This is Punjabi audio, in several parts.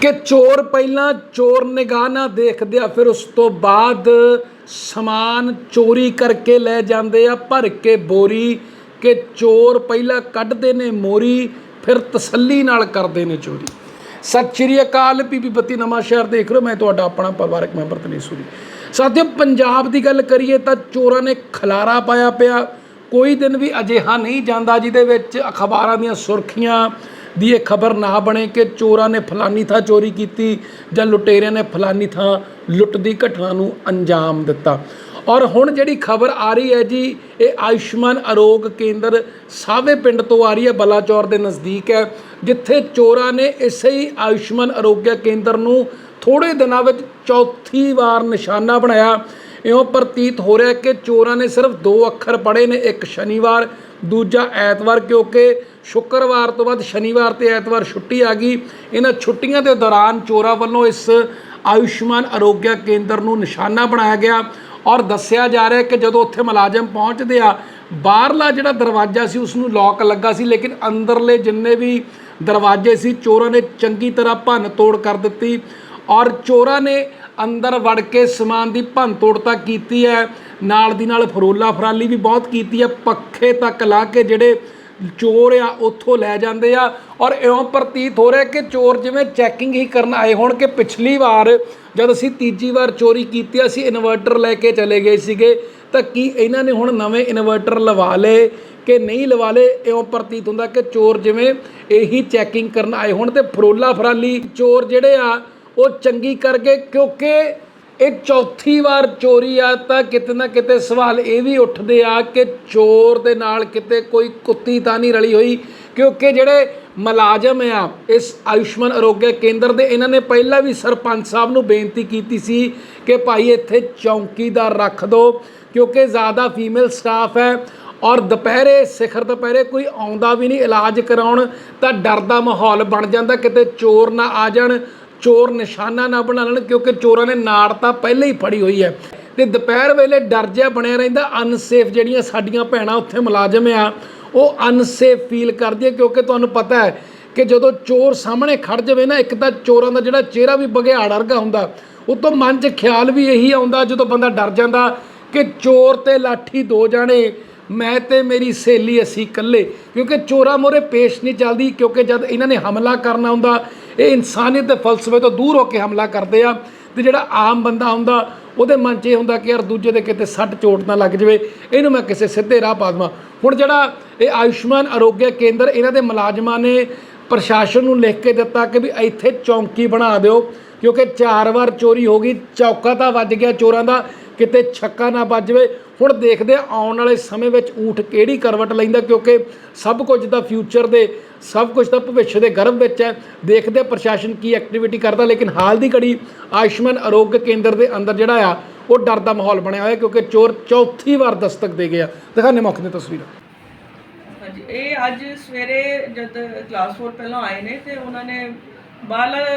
ਕਿ ਚੋਰ ਪਹਿਲਾਂ ਚੋਰ ਨਿਗਾਹ ਨਾਲ ਦੇਖਦੇ ਆ, ਫਿਰ ਉਸ ਤੋਂ ਬਾਅਦ ਸਮਾਨ ਚੋਰੀ ਕਰਕੇ ਲੈ ਜਾਂਦੇ ਆ, ਭਰ ਕੇ ਬੋਰੀ ਕਿ ਚੋਰ ਪਹਿਲਾਂ ਕੱਢਦੇ ਨੇ ਮੋਰੀ, ਫਿਰ ਤਸੱਲੀ ਨਾਲ ਕਰਦੇ ਨੇ ਚੋਰੀ। ਸਤਿ ਸ਼੍ਰੀ ਅਕਾਲ ਪੀਪੀ ਬੱਤੀ ਨਵਾਂ ਸ਼ਹਿਰ ਦੇਖ ਰਹੇ ਮੈਂ ਤੁਹਾਡਾ ਆਪਣਾ ਪਰਿਵਾਰਕ ਮੈਂਬਰ ਤਨੀਸੂਰੀ ਸਾਥੀਓ, ਪੰਜਾਬ ਦੀ ਗੱਲ ਕਰੀਏ ਤਾਂ ਚੋਰਾਂ ਨੇ ਖਲਾਰਾ ਪਾਇਆ ਪਿਆ। ਕੋਈ ਦਿਨ ਵੀ ਅਜਿਹਾ ਨਹੀਂ ਜਾਂਦਾ ਜਿਹਦੇ ਵਿੱਚ ਅਖਬਾਰਾਂ ਦੀਆਂ ਸੁਰਖੀਆਂ ਦੀ ਇਹ ਖਬਰ ਨਾ ਬਣੇ ਕਿ ਚੋਰਾਂ ਨੇ ਫਲਾਨੀ ਥਾਂ ਚੋਰੀ ਕੀਤੀ ਜਾਂ ਲੁਟੇਰਿਆਂ ਨੇ ਫਲਾਨੀ ਥਾਂ ਲੁੱਟ ਦੀ ਘਟਨਾ ਨੂੰ ਅੰਜਾਮ ਦਿੱਤਾ। ਔਰ ਹੁਣ ਜਿਹੜੀ ਖਬਰ ਆ ਰਹੀ ਹੈ ਜੀ, ਇਹ ਆਯੁਸ਼ਮਾਨ ਅਰੋਗ ਕੇਂਦਰ ਸਾਵੇ ਪਿੰਡ ਤੋਂ ਆ ਰਹੀ ਹੈ, ਬਲਾਚੌਰ ਦੇ ਨਜ਼ਦੀਕ ਹੈ, ਜਿੱਥੇ ਚੋਰਾਂ ਨੇ ਇਸੇ ਹੀ ਆਯੁਸ਼ਮਾਨ ਅਰੋਗਿਆ ਕੇਂਦਰ ਨੂੰ ਥੋੜੇ ਦਿਨਾਂ ਵਿੱਚ ਚੌਥੀ ਵਾਰ ਨਿਸ਼ਾਨਾ ਬਣਾਇਆ। ਇਉਂ ਪ੍ਰਤੀਤ ਹੋ ਰਿਹਾ ਕਿ ਚੋਰਾਂ ਨੇ ਸਿਰਫ ਦੋ ਅੱਖਰ ਪੜ੍ਹੇ ਨੇ, ਇੱਕ ਸ਼ਨੀਵਾਰ, ਦੂਜਾ ਐਤਵਾਰ, ਕਿਉਂਕਿ ਸ਼ੁੱਕਰਵਾਰ ਤੋਂ ਬਾਅਦ ਸ਼ਨੀਵਾਰ ਤੇ ਐਤਵਾਰ ਛੁੱਟੀ ਆ ਗਈ। ਇਹਨਾਂ ਛੁੱਟੀਆਂ ਦੇ ਦੌਰਾਨ ਚੋਰਾਂ ਵੱਲੋਂ ਇਸ ਆਯੁਸ਼ਮਾਨ ਅਰੋਗਿਆ ਕੇਂਦਰ ਨੂੰ ਨਿਸ਼ਾਨਾ ਬਣਾਇਆ ਗਿਆ ਔਰ ਦੱਸਿਆ ਜਾ ਰਿਹਾ ਕਿ ਜਦੋਂ ਉੱਥੇ ਮੁਲਾਜ਼ਮ ਪਹੁੰਚਦੇ ਆ, ਬਾਹਰਲਾ ਜਿਹੜਾ ਦਰਵਾਜ਼ਾ ਸੀ ਉਸ ਨੂੰ ਲੌਕ ਲੱਗਾ ਸੀ, ਲੇਕਿਨ ਅੰਦਰਲੇ ਜਿੰਨੇ ਵੀ ਦਰਵਾਜ਼ੇ ਸੀ, ਚੋਰਾਂ ਨੇ ਚੰਗੀ ਤਰ੍ਹਾਂ ਭੰਨ ਤੋੜ ਕਰ ਦਿੱਤੀ ਔਰ ਚੋਰਾਂ ਨੇ ਅੰਦਰ ਵੜ ਕੇ ਸਮਾਨ ਦੀ ਭੰਨ ਤੋੜਤਾ ਕੀਤੀ ਹੈ। ਨਾਲ ਦੀ ਨਾਲ ਫਰੋਲਾ ਫਰਾਲੀ ਵੀ ਬਹੁਤ ਕੀਤੀ ਹੈ। ਪੱਖੇ ਤੱਕ ਲਾ ਕੇ ਜਿਹੜੇ ਚੋਰ ਆ, ਉੱਥੋਂ ਲੈ ਜਾਂਦੇ ਆ। ਔਰ ਇਉਂ ਪ੍ਰਤੀਤ ਹੋ ਰਿਹਾ ਕਿ ਚੋਰ ਜਿਵੇਂ ਚੈਕਿੰਗ ਹੀ ਕਰਨ ਆਏ ਹੋਣ ਕਿ ਪਿਛਲੀ ਵਾਰ ਜਦ ਅਸੀਂ ਤੀਜੀ ਵਾਰ ਚੋਰੀ ਕੀਤੀ, ਅਸੀਂ ਇਨਵਰਟਰ ਲੈ ਕੇ ਚਲੇ ਗਏ ਸੀਗੇ, ਤਾਂ ਕੀ ਇਹਨਾਂ ਨੇ ਹੁਣ ਨਵੇਂ ਇਨਵਰਟਰ ਲਵਾ ਲਏ ਕਿ ਨਹੀਂ ਲਵਾ ਲਏ? ਇਉਂ ਪ੍ਰਤੀਤ ਹੁੰਦਾ ਕਿ ਚੋਰ ਜਿਵੇਂ ਇਹੀ ਚੈਕਿੰਗ ਕਰਨ ਆਏ ਹੋਣ ਤੇ ਫਰੋਲਾ ਫਰਾਲੀ ਚੋਰ ਜਿਹੜੇ ਆ, ਉਹ ਚੰਗੀ ਕਰਕੇ ਕਿਉਂਕਿ ਇਹ ਚੌਥੀ ਵਾਰ ਚੋਰੀ ਆ ਤਾਂ ਕਿਤੇ ਨਾ ਕਿਤੇ ਸਵਾਲ ਇਹ ਵੀ ਉੱਠਦੇ ਆ ਕਿ ਚੋਰ ਦੇ ਨਾਲ ਕਿਤੇ ਕੋਈ ਕੁੱਤੀ ਤਾਂ ਨਹੀਂ ਰਲੀ ਹੋਈ, ਕਿਉਂਕਿ ਜਿਹੜੇ ਮੁਲਾਜ਼ਮ ਆ, ਇਸ ਆਯੁਸ਼ਮਾਨ ਅਰੋਗਿਆ ਕੇਂਦਰ ਦੇ, ਇਹਨਾਂ ਨੇ ਪਹਿਲਾਂ ਵੀ ਸਰਪੰਚ ਸਾਹਿਬ ਨੂੰ ਬੇਨਤੀ ਕੀਤੀ ਸੀ ਕਿ ਭਾਈ ਇੱਥੇ ਚੌਂਕੀਦਾਰ ਰੱਖ ਦਿਓ ਕਿਉਂਕਿ ਜ਼ਿਆਦਾ ਫੀਮੇਲ ਸਟਾਫ ਹੈ ਔਰ ਦੁਪਹਿਰੇ, ਸਿਖਰ ਦੁਪਹਿਰੇ ਕੋਈ ਆਉਂਦਾ ਵੀ ਨਹੀਂ, ਇਲਾਜ ਕਰਾਉਣ ਤਾਂ ਡਰ ਦਾ ਮਾਹੌਲ ਬਣ ਜਾਂਦਾ, ਕਿਤੇ ਚੋਰ ਨਾ ਆ ਜਾਣ। ਚੋਰ ਨਿਸ਼ਾਨਾ ਨਾ ਬਣਾ ਲੈਣ ਕਿਉਂਕਿ ਚੋਰਾਂ ਨੇ ਨਾੜ ਤਾਂ ਪਹਿਲਾਂ ਹੀ ਫੜੀ ਹੋਈ ਹੈ। ਤੇ ਦੁਪਹਿਰ ਵੇਲੇ ਡਰ ਜਿਹਾ ਬਣਿਆ ਰਹਿੰਦਾ ਅਨਸੇਫ ਜਿਹੜੀਆਂ ਸਾਡੀਆਂ ਭੈਣਾਂ ਉੱਥੇ ਮੁਲਾਜ਼ਮ ਆ, ਉਹ ਅਨਸੇਫ ਫੀਲ ਕਰਦੀ ਹੈ ਕਿਉਂਕਿ ਤੁਹਾਨੂੰ ਪਤਾ ਹੈ ਕਿ ਜਦੋਂ ਚੋਰ ਸਾਹਮਣੇ ਖੜ ਜਾਵੇ ਨਾ, ਇੱਕ ਤਾਂ ਚੋਰਾਂ ਦਾ ਜਿਹੜਾ ਚਿਹਰਾ ਵੀ ਬਘਿਆੜ ਵਰਗਾ ਹੁੰਦਾ ਉਤੋਂ ਮਨ 'ਚ ਖਿਆਲ ਵੀ ਇਹੀ ਆਉਂਦਾ ਜਦੋਂ ਬੰਦਾ ਡਰ ਜਾਂਦਾ ਕਿ ਚੋਰ ਤੇ ਲਾਠੀ ਦੋ ਜਾਣੇ, ਮੈਂ ਤੇ ਮੇਰੀ ਸਹੇਲੀ ਅਸੀਂ ਇਕੱਲੇ, ਕਿਉਂਕਿ ਚੋਰਾਂ ਮੋਰੇ ਪੇਸ਼ ਨਹੀਂ ਚੱਲਦੀ, ਕਿਉਂਕਿ ਜਦ ਇਹਨਾਂ ਨੇ ਹਮਲਾ ਕਰਨਾ ਹੁੰਦਾ ਇਹ ਇਨਸਾਨੀਅਤ ਦੇ ਫਲਸਫੇ ਤੋਂ ਦੂਰ ਹੋ ਕੇ ਹਮਲਾ ਕਰਦੇ ਆ ਤੇ ਜਿਹੜਾ ਆਮ ਬੰਦਾ ਹੁੰਦਾ, ਉਹਦੇ ਮਨ 'ਚ ਇਹ ਹੁੰਦਾ ਕਿ ਯਾਰ ਦੂਜੇ ਦੇ ਕਿਤੇ ਸੱਟ ਚੋਟ ਨਾ ਲੱਗ ਜਾਵੇ, ਇਹਨੂੰ ਮੈਂ ਕਿਸੇ ਸਿੱਧੇ ਰਾਹ ਪਾ ਦੇਵਾਂ। ਹੁਣ ਜਿਹੜਾ ਇਹ ਆਯੁਸ਼ਮਾਨ ਅਰੋਗਿਆ ਕੇਂਦਰ, ਇਹਨਾਂ ਦੇ ਮੁਲਾਜ਼ਮਾਂ ਨੇ ਪ੍ਰਸ਼ਾਸਨ ਨੂੰ ਲਿਖ ਕੇ ਦਿੱਤਾ ਕਿ ਵੀ ਇੱਥੇ ਚੌਂਕੀ ਬਣਾ ਦਿਓ, ਕਿਉਂਕਿ ਚਾਰ ਵਾਰ ਚੋਰੀ ਹੋ ਗਈ, ਚੌਕਾ ਤਾਂ ਵੱਜ ਗਿਆ ਚੋਰਾਂ ਦਾ ਕਿਤੇ ਛੱਕਾ ਨਾ ਵੱਜ ਜਾਵੇ। ਹੁਣ ਦੇਖਦੇ ਆਉਣ ਵਾਲੇ ਸਮੇਂ ਵਿੱਚ ਊਠ ਕਿਹੜੀ ਕਰਵਟ ਲੈਂਦਾ, ਕਿਉਂਕਿ ਸਭ ਕੁਝ ਦਾ ਫਿਊਚਰ ਦੇ, ਸਭ ਕੁਝ ਤਾਂ ਭਵਿੱਖ ਦੇ ਗਰਭ ਵਿੱਚ ਹੈ। ਦੇਖਦੇ ਪ੍ਰਸ਼ਾਸਨ ਕੀ ਐਕਟੀਵਿਟੀ ਕਰਦਾ, ਲੇਕਿਨ ਹਾਲ ਦੀ ਘੜੀ ਆਯੁਸ਼ਮਾਨ ਅਰੋਗ ਕੇਂਦਰ ਦੇ ਅੰਦਰ ਜਿਹੜਾ ਆ, ਉਹ ਡਰ ਦਾ ਮਾਹੌਲ ਬਣਿਆ ਹੋਇਆ, ਕਿਉਂਕਿ ਚੋਰ ਚੌਥੀ ਵਾਰ ਦਸਤਕ ਦੇ ਗਿਆ ਦਿਖਾਣੇ ਮੌਕੇ ਦੀਆਂ ਤਸਵੀਰਾਂ। ਹਾਂਜੀ, ਇਹ ਅੱਜ ਸਵੇਰੇ ਜਦ ਕਲਾਸ 4 ਪਹਿਲਾਂ ਆਏ ਨੇ, ਤੇ ਉਹਨਾਂ ਨੇ ਬਾਹਰਲਾ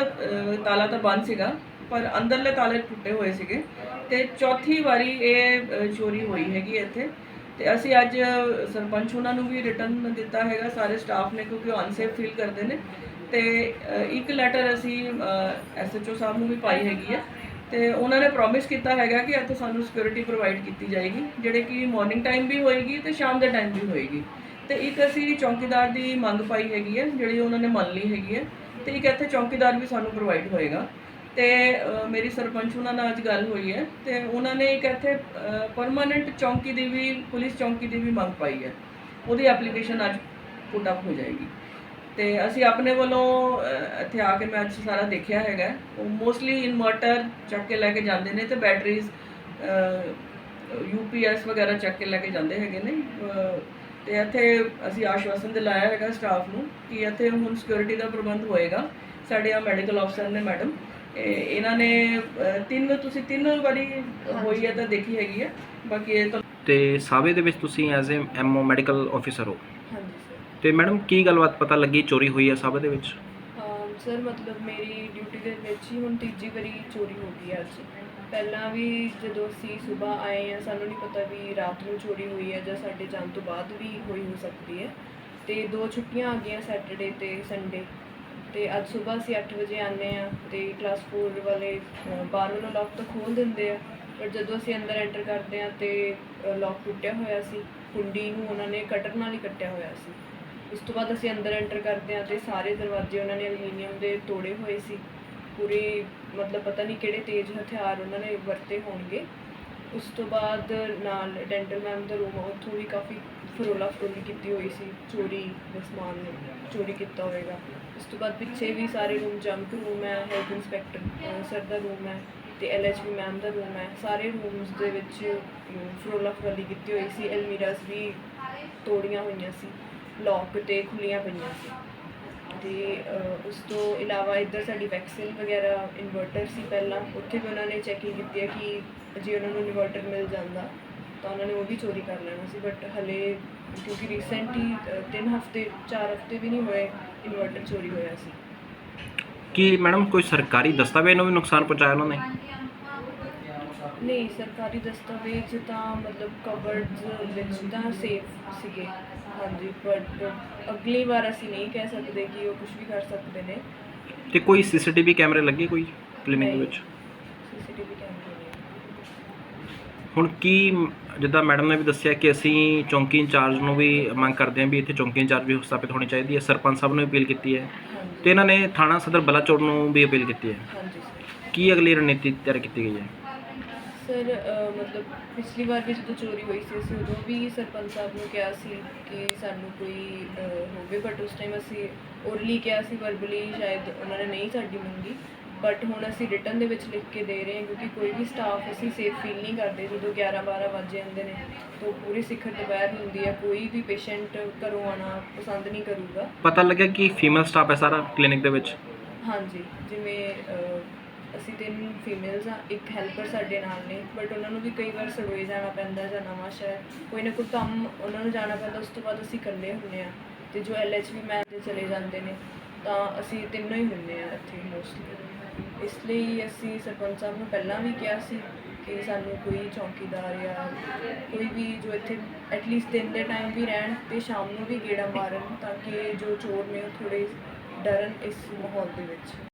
ਤਾਲਾ ਤਾਂ ਬੰਦ ਸੀਗਾ। ਪਰ ਅੰਦਰਲੇ ਤਾਲੇ ਟੁੱਟੇ ਹੋਏ ਸੀਗੇ। ਤੇ ਚੌਥੀ ਵਾਰੀ ਇਹ ਚੋਰੀ ਹੋਈ ਹੈਗੀ ਇੱਥੇ। ਤੇ ਅਸੀਂ ਅੱਜ ਸਰਪੰਚ ਉਹਨਾਂ ਨੂੰ ਵੀ ਰਿਟਰਨ ਦਿੱਤਾ ਹੈਗਾ, ਸਾਰੇ ਸਟਾਫ ਨੇ, ਕਿਉਂਕਿ ਉਹ ਅਨਸੇਫ ਫੀਲ ਕਰਦੇ ਨੇ। ਤੇ ਇੱਕ ਲੈਟਰ ਅਸੀਂ ਐਸਐਚਓ ਸਾਹਿਬ ਨੂੰ ਵੀ ਪਾਈ ਹੈਗੀ ਹੈ ਤੇ ਉਹਨਾਂ ਨੇ ਪ੍ਰੋਮਿਸ ਕੀਤਾ ਹੈਗਾ ਕਿ ਇੱਥੇ ਸਾਨੂੰ ਸਿਕਿਉਰਿਟੀ ਪ੍ਰੋਵਾਈਡ ਕੀਤੀ ਜਾਏਗੀ, ਜਿਹੜੇ ਕਿ ਮਾਰਨਿੰਗ ਟਾਈਮ ਵੀ ਹੋਏਗੀ ਤੇ ਸ਼ਾਮ ਦੇ ਟਾਈਮ ਵੀ ਹੋਏਗੀ। ਤੇ ਇੱਕ ਅਸੀਂ ਚੌਕੀਦਾਰ ਦੀ ਮੰਗ ਪਾਈ ਹੈਗੀ ਹੈ ਜਿਹੜੀ ਉਹਨਾਂ ਨੇ ਮੰਨ ਲਈ ਹੈਗੀ ਹੈ ਤੇ ਇੱਕ ਇੱਥੇ ਚੌਕੀਦਾਰ ਵੀ ਸਾਨੂੰ ਪ੍ਰੋਵਾਈਡ ਹੋਏਗਾ। ਤੇ ਮੇਰੀ ਸਰਪੰਚ ਉਹਨਾਂ ਨਾਲ ਅੱਜ ਗੱਲ ਹੋਈ ਹੈ ਤੇ ਉਹਨਾਂ ਨੇ ਇੱਕ ਇੱਥੇ ਪਰਮਾਨੈਂਟ ਚੌਂਕੀ ਦੀ ਵੀ ਪੁਲਿਸ ਚੌਂਕੀ ਦੀ ਵੀ ਮੰਗ ਪਾਈ ਹੈ। ਉਹਦੀ ਐਪਲੀਕੇਸ਼ਨ ਅੱਜ ਪੁੱਟ ਅਪ ਹੋ ਜਾਏਗੀ। ਤੇ ਅਸੀਂ ਆਪਣੇ ਵੱਲੋਂ ਇੱਥੇ ਆ ਕੇ ਮੈਂ ਅੱਜ ਸਾਰਾ ਦੇਖਿਆ ਹੈਗਾ। ਉਹ ਮੋਸਟਲੀ ਇਨਵਰਟਰ ਚੱਕ ਕੇ ਲੈ ਕੇ ਜਾਂਦੇ ਨੇ ਤੇ ਬੈਟਰੀਜ਼ ਯੂਪੀਐਸ ਵਗੈਰਾ ਚੱਕ ਕੇ ਲੈ ਕੇ ਜਾਂਦੇ ਹੈਗੇ ਨੇ। ਅ, ਤੇ ਇੱਥੇ ਅਸੀਂ ਆਸ਼ਵਾਸਨ ਦਿਲਾਇਆ ਹੈਗਾ ਸਟਾਫ ਨੂੰ ਕਿ ਇੱਥੇ ਹੁਣ ਸਿਕਿਉਰਿਟੀ ਦਾ ਪ੍ਰਬੰਧ ਹੋਏਗਾ। ਸਾਡੇ ਆ ਮੈਡੀਕਲ ਅਫਸਰ ਨੇ ਮੈਡਮ ਇਹਨਾਂ ਨੇ ਤਿੰਨ ਤੁਸੀਂ ਤਿੰਨ ਵਾਰੀ ਹੋਈ ਹੈ ਤਾਂ ਦੇਖੀ ਹੈਗੀ ਹੈ। ਬਾਕੀ ਇਹ ਤਾਂ ਤੇ ਸਾਵੇ ਦੇ ਵਿੱਚ ਤੁਸੀਂ as a MO medical officer ਹੋ। ਹਾਂਜੀ ਸਰ ਤੇ ਮੈਡਮ ਕੀ ਗੱਲਬਾਤ ਪਤਾ ਲੱਗੀ ਚੋਰੀ ਹੋਈ ਹੈ ਸਾਵੇ ਦੇ ਵਿੱਚ? ਸਰ ਮਤਲਬ ਮੇਰੀ ਡਿਊਟੀ ਦੇ ਵਿੱਚ ਹੀ ਹੁਣ ਤੀਜੀ ਵਾਰੀ ਚੋਰੀ ਹੋ ਗਈ ਹੈ ਅੱਜ। ਪਹਿਲਾਂ ਵੀ ਜਦੋਂ ਅਸੀਂ ਸਵੇਰ ਆਏ ਆ ਸਾਨੂੰ ਨਹੀਂ ਪਤਾ ਵੀ ਰਾਤ ਨੂੰ ਚੋਰੀ ਹੋਈ ਹੈ ਜਾਂ ਸਾਡੇ ਜਾਣ ਤੋਂ ਬਾਅਦ ਵੀ ਹੋਈ ਹੋ ਸਕਦੀ ਹੈ। ਤੇ ਦੋ ਛੁੱਟੀਆਂ ਆ ਗਈਆਂ ਸੈਟਰਡੇ ਤੇ ਸੰਡੇ। ਤੇ ਅੱਜ ਸਵੇਰ ਅਸੀਂ 8 ਵਜੇ ਆਨੇ ਆ ਤੇ ਕਲਾਸ 4 ਵਾਲੇ ਅ, ਬਾਹਰ ਵੱਲੋਂ ਲੋਕ ਤਾਂ ਖੋਲ ਦਿੰਦੇ ਆ ਪਰ ਜਦੋਂ ਅਸੀਂ ਅੰਦਰ ਐਂਟਰ ਕਰਦੇ ਆ ਤੇ ਲੋਕ ਟੁੱਟਿਆ ਹੋਇਆ ਸੀ ਕੁੰਡੀ ਨੂੰ ਉਹਨਾਂ ਨੇ ਕਟਰ ਨਾਲ ਹੀ ਕੱਟਿਆ ਹੋਇਆ ਸੀ। ਉਸ ਤੋਂ ਬਾਅਦ ਅਸੀਂ ਅੰਦਰ ਐਂਟਰ ਕਰਦੇ ਆ ਤੇ ਸਾਰੇ ਦਰਵਾਜ਼ੇ ਉਹਨਾਂ ਨੇ ਐਲੂਮੀਨੀਅਮ ਦੇ ਤੋੜੇ ਹੋਏ ਸੀ। ਪੂਰੀ ਮਤਲਬ ਪਤਾ ਨਹੀਂ ਕਿਹੜੇ ਤੇਜ਼ ਹਥਿਆਰ ਉਹਨਾਂ ਨੇ ਵਰਤੇ ਹੋਣਗੇ। ਉਸ ਤੋਂ ਬਾਅਦ ਨਾਲ ਡੈਂਟਲ ਮੈਮ ਦਾ ਰੂਮ ਉੱਥੋਂ ਵੀ ਕਾਫੀ ਫਰੋਲਾ ਫਰੋਲੀ ਕੀਤੀ ਹੋਈ ਸੀ ਚੋਰੀ ਦਾ ਸਮਾਨ ਚੋਰੀ ਕੀਤਾ ਹੋਵੇਗਾ। ਉਸ ਤੋਂ ਬਾਅਦ ਪਿੱਛੇ ਵੀ ਸਾਰੇ ਰੂਮ ਜੰਪ ਰੂਮ ਹੈ ਹੈਲਥ ਇੰਸਪੈਕਟਰ ਸਰ ਦਾ ਰੂਮ ਹੈ ਤੇ ਐਲਐਚਬੀ ਮੈਮ ਦਾ ਰੂਮ ਹੈ। ਸਾਰੇ ਰੂਮਸ ਦੇ ਵਿੱਚ ਫਰੋਲਾ ਫਰੋਲੀ ਕੀਤੀ ਹੋਈ ਸੀ ਐਲਮੀਰਾਸ ਵੀ ਤੋੜੀਆਂ ਹੋਈਆਂ ਸੀ ਲੌਕ ਤੇ ਖੁੱਲੀਆਂ ਪਈਆਂ ਸੀ। ਤੇ ਉਸ ਤੋਂ ਇਲਾਵਾ ਇੱਧਰ ਸਾਡੀ ਵੈਕਸਿਲ ਵਗੈਰਾ ਇਨਵਰਟਰ ਸੀ ਪਹਿਲਾਂ। ਉੱਥੇ ਵੀ ਉਹਨਾਂ ਨੇ ਚੈਕਿੰਗ ਕੀਤੀ ਹੈ ਕਿ ਜੇ ਉਹਨਾਂ ਨੂੰ ਇਨਵਰਟਰ ਮਿਲ ਜਾਂਦਾ। ਤਾਂ ਉਹਨਾਂ ਨੇ ਉਹ ਵੀ ਚੋਰੀ ਕਰ ਲੈਣਾ ਸੀ ਬਟ ਹਲੇ ਕਿਉਂਕਿ ਰੀਸੈਂਟਲੀ 3 ਹਫ਼ਤੇ 4 ਹਫ਼ਤੇ ਵੀ ਨਹੀਂ ਹੋਏ ਇਨਵਰਟਰ ਚੋਰੀ ਹੋਇਆ ਸੀ। ਕੀ ਮੈਡਮ ਕੋਈ ਸਰਕਾਰੀ ਦਸਤਾਵੇਜ਼ ਨੂੰ ਵੀ ਨੁਕਸਾਨ ਪਹੁੰਚਾਇਆ ਉਹਨਾਂ ਨੇ? ਨਹੀਂ ਸਰਕਾਰੀ ਦਸਤਾਵੇਜ਼ ਤਾਂ ਮਤਲਬ ਕਵਰਡਸ ਵਿੱਚ ਤਾਂ ਸੇਫ ਸੀਗੇ। ਹਾਂਜੀ ਬਟ ਅਗਲੀ ਵਾਰ ਅਸੀਂ ਨਹੀਂ ਕਹਿ ਸਕਦੇ ਕਿ ਉਹ ਕੁਝ ਵੀ ਕਰ ਸਕਦੇ ਨੇ। ਤੇ ਕੋਈ ਸੀਸੀਟੀਵੀ ਕੈਮਰੇ ਲੱਗੇ ਕੋਈ? ਕਲੀਨਿਕ ਵਿੱਚ? ਸੀਸੀਟੀਵੀ ਹੁਣ ਕੀ ਜਿੱਦਾਂ ਮੈਡਮ ਨੇ ਵੀ ਦੱਸਿਆ ਕਿ ਅਸੀਂ ਚੌਂਕੀ ਇੰਚਾਰਜ ਨੂੰ ਵੀ ਮੰਗ ਕਰਦੇ ਹਾਂ ਵੀ ਇੱਥੇ ਚੌਂਕੀ ਇੰਚਾਰਜ ਵੀ ਸਥਾਪਿਤ ਹੋਣੀ ਚਾਹੀਦੀ ਹੈ ਸਰਪੰਚ ਸਾਹਿਬ ਨੂੰ ਅਪੀਲ ਕੀਤੀ ਹੈ ਤੇ ਇਹਨਾਂ ਨੇ ਥਾਣਾ ਸਦਰ ਬਲਾਚੌਰ ਨੂੰ ਵੀ ਅਪੀਲ ਕੀਤੀ ਹੈ। ਕੀ ਅਗਲੀ ਰਣਨੀਤੀ ਤਿਆਰ ਕੀਤੀ ਗਈ ਹੈ? ਸਰ ਮਤਲਬ ਪਿਛਲੀ ਵਾਰ ਵੀ ਜਦੋਂ ਚੋਰੀ ਹੋਈ ਸੀ ਅਸੀਂ ਉਦੋਂ ਵੀ ਸਰਪੰਚ ਸਾਹਿਬ ਨੂੰ ਕਿਹਾ ਸੀ ਕਿ ਸਾਨੂੰ ਕੋਈ ਹੋਵੇ ਬਟ ਉਸ ਟਾਈਮ ਅਸੀਂ ਓਰਲੀ ਕਿਹਾ ਸੀ ਵਰਬਲੀ ਸ਼ਾਇਦ ਉਹਨਾਂ ਨੇ ਨਹੀਂ ਸਾਡੀ ਮੰਗੀ। ਬਟ ਹੁਣ ਅਸੀਂ ਰਿਟਰਨ ਦੇ ਵਿੱਚ ਲਿਖ ਕੇ ਦੇ ਰਹੇ ਹਾਂ ਕਿਉਂਕਿ ਕੋਈ ਵੀ ਸਟਾਫ ਅਸੀਂ ਸੇਫ ਫੀਲ ਨਹੀਂ ਕਰਦੇ ਜਦੋਂ 11 12 ਵਜੇ ਜਾਂਦੇ ਨੇ ਤਾਂ ਪੂਰੀ ਸਿਖਰ ਦੁਪਹਿਰ ਹੁੰਦੀ ਹੈ ਕੋਈ ਵੀ ਪੇਸ਼ੈਂਟ ਘਰੋਂ ਆਣਾ ਪਸੰਦ ਨਹੀਂ ਕਰੂਗਾ। ਪਤਾ ਲੱਗਿਆ ਕਿ ਫੀਮੇਲ ਸਟਾਫ ਹੈ ਸਾਰਾ ਕਲੀਨਿਕ ਦੇ ਵਿੱਚ? ਹਾਂਜੀ ਜਿਵੇਂ ਅਹ, ਅਸੀਂ ਤਿੰਨ ਫੀਮੇਲਸ ਆ ਇੱਕ ਹੈਲਪਰ ਸਾਡੇ ਨਾਲ ਨੇ ਬਟ ਉਹਨਾਂ ਨੂੰ ਵੀ ਕਈ ਵਾਰ ਸੜੋਏ ਜਾਣਾ ਪੈਂਦਾ ਜਾਂ ਨਵਾਂ ਸ਼ਹਿਰ ਕੋਈ ਨਾ ਕੋਈ ਕੰਮ ਉਹਨਾਂ ਨੂੰ ਜਾਣਾ ਪੈਂਦਾ ਉਸ ਤੋਂ ਬਾਅਦ ਅਸੀਂ ਇਕੱਲੇ ਹੁੰਦੇ ਆ। ਤੇ ਜੋ ਐਲਐਚਬੀ ਮੈਮ ਦੇ ਚਲੇ ਜਾਂਦੇ ਨੇ ਤਾਂ ਅਸੀਂ ਤਿੰਨੋਂ ਹੀ ਹੁੰਦੇ ਆ ਇੱਥੇ ਮੋਸਟਲੀ ਇਸ ਲਈ ਅਸੀਂ ਸਰਪੰਚ ਸਾਹਿਬ ਨੂੰ ਪਹਿਲਾਂ ਵੀ ਕਿਹਾ ਸੀ ਕਿ ਸਾਨੂੰ ਕੋਈ ਚੌਕੀਦਾਰ ਜਾਂ ਕੋਈ ਵੀ ਜੋ ਇੱਥੇ ਐਟਲੀਸਟ ਦਿਨ ਦੇ ਟਾਈਮ ਵੀ ਰਹਿਣ ਤੇ ਸ਼ਾਮ ਨੂੰ ਵੀ ਗੇੜਾ ਮਾਰਨ ਤਾਂ ਕਿ ਜੋ ਚੋਰ ਨੇ ਉਹ ਥੋੜੇ ਡਰਨ ਇਸ ਮਾਹੌਲ ਦੇ ਵਿੱਚ।